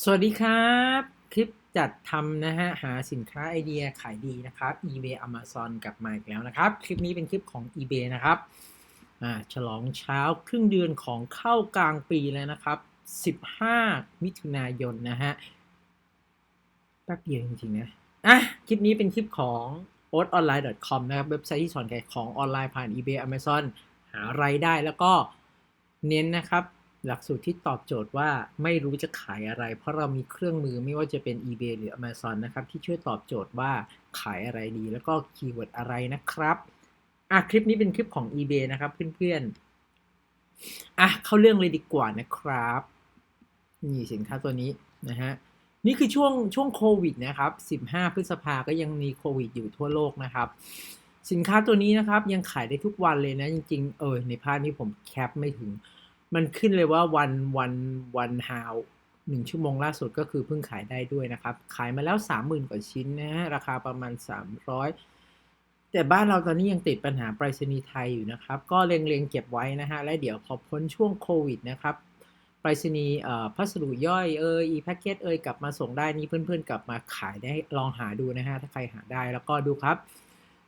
สวัสดีครับ คลิปจัดทำนะฮะ หาสินค้าไอเดียขายดีนะครับ eBay Amazon กลับมาอีกแล้วนะครับ คลิปนี้เป็นคลิปของ eBay นะครับอ่าฉลองเช้าครึ่งเดือนของเข้ากลางปีแล้วนะครับ 15 มิถุนายนนะฮะแป๊บเดียวจริงๆนะอะคลิปนี้เป็นคลิปของ o t o n l i n e c o m นะครับ เว็บไซต์ที่สอนขายของออนไลน์ผ่าน eBay Amazon หารายได้แล้วก็เน้นนะครับ หลักสูตรที่ตอบโจทย์ว่าไม่รู้จะขายอะไร เพราะเรามีเครื่องมือไม่ว่าจะเป็น eBay หรือ Amazon นะครับ ที่ช่วยตอบโจทย์ว่าขายอะไรดี แล้วก็คีย์เวิร์ดอะไรนะครับอะคลิปนี้เป็นคลิปของ eBay นะครับเพื่อนๆอะเข้าเรื่องเลยดีกว่านะครับนี่สินค้าตัวนี้นะฮะนี่คือช่วงช่วงโควิดนะครับ 15 พฤษภาก็ยังมีโควิดอยู่ทั่วโลกนะครับ สินค้าตัวนี้นะครับยังขายได้ทุกวันเลยนะจริงๆ เออในภาพนี้ผมแคปไม่ถึง มันขึ้นเลยว่าวันวันวันฮาวหนึ่งชั่วโมงล่าสุดก็คือเพิ่งขายได้ด้วยนะครับ ขายมาแล้วสามหมื่นกว่าชิ้นนะฮะราคาประมาณสามร้อยแต่บ้านเราตอนนี้ยังติดปัญหาไปรษณีย์ไทยอยู่นะครับ ก็เล็งๆเก็บไว้นะฮะ และเดี๋ยวพอพ้นช่วงโควิดนะครับไปรษณีย์พัสดุย่อยเอออีแพ็กเกจเอยกลับมาส่งได้นี่เพื่อนๆ กลับมาขายได้ลองหาดูนะฮะ ถ้าใครหาได้แล้วก็ดูครับ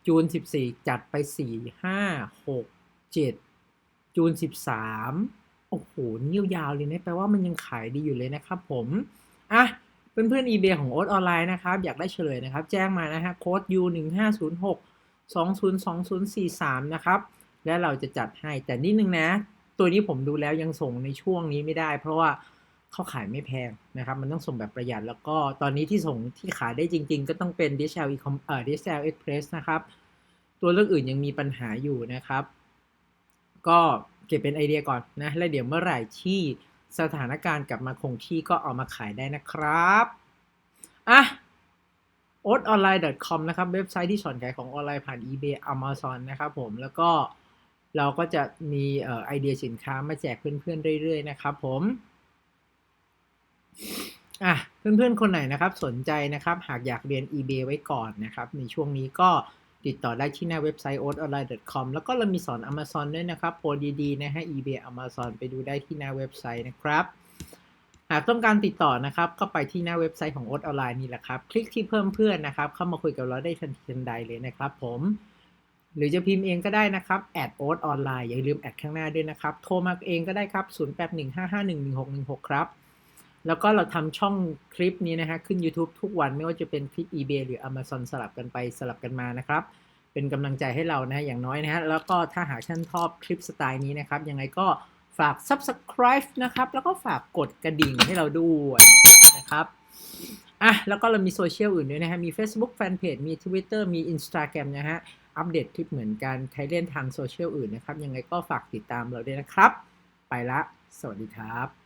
จูน 14 จัดไป 4 5 6 7 จูน 13 โอ้โหนิ้วยาวเลยนะแปลว่ามันยังขายดีอยู่เลยนะครับผมอะเพื่อนๆ eBay ของโอ๊ตออนไลน์นะครับ อยากได้เฉลยนะครับ แจ้งมานะฮะโค้ด U 1 5 0 6 2 0 2 0 4 3 นะครับ และเราจะจัดให้แต่นิดนึงนะ ตัวนี้ผมดูแล้วยังส่งในช่วงนี้ไม่ได้ เพราะว่าเขาขายไม่แพงนะครับ มันต้องส่งแบบประหยัด แล้วก็ตอนนี้ที่ส่งที่ขายได้จริง ๆ ก็ต้องเป็น DHL Ecom เอ่อ DHL Express นะครับ ตัวเลือกอื่นยังมีปัญหาอยู่นะครับ ก็ เก็บเป็นไอเดียก่อนนะ แล้วเดี๋ยวเมื่อไหร่ที่สถานการณ์กลับมาคงที่ก็เอามาขายได้นะครับอะ o t o n l i n e c o m นะครับ เว็บไซต์ที่สอนขายของออนไลน์ผ่าน eBay Amazon นะครับผมแล้วก็เราก็จะมีออไอเดียสินค้ามาแจกเพื่อนๆเรื่อยๆนะครับผมอะเพื่อนๆคนไหนนะครับสนใจนะครับ หากอยากเรียน eBay ไว้ก่อนนะครับ ในช่วงนี้ก็ ติดต่อได้ที่หน้าเว็บไซต์ o t o n l i n e c o m แล้วก็เรามีสอน Amazon ด้วยนะครับโปรดีๆนะฮะ eBay Amazon ไปดูได้ที่หน้าเว็บไซต์นะครับหากต้องการติดต่อนะครับก็ไปที่หน้าเว็บไซต์ของ o t Online นี่แหละครับ คลิกที่เพิ่มเพื่อนนะครับ เข้ามาคุยกับเราได้ทันทีทันใดเลยนะครับผม หรือจะพิมพ์เองก็ได้นะครับแอดโอ๊ตออนไลน์อย่าลืมแอดข้างหน้าด้วยนะครับ โทรมาเองก็ได้ครับ 0815511616 ครับ แล้วก็เราทำช่องคลิปนี้นะฮะขึ้น YouTube ทุกวันไม่ว่าจะเป็นคลิป eBay หรือ Amazon สลับกันไปสลับกันมานะครับ เป็นกำลังใจให้เรานะฮะอย่างน้อยนะฮะแล้วก็ถ้าหากท่านชอบคลิปสไตล์นี้นะครับ ยังไงก็ฝาก subscribe นะครับ แล้วก็ฝากกดกระดิ่งให้เราด้วยนะครับอะแล้วก็เรามีโซเชียลอื่นด้วยนะฮะ มี Facebook Fanpage มี Twitter มี Instagram นะฮะ อัปเดตคลิปเหมือนกันใครเล่นทางโซเชียลอื่นนะครับ ยังไงก็ฝากติดตามเราด้วยนะครับ ไปละ สวัสดีครับ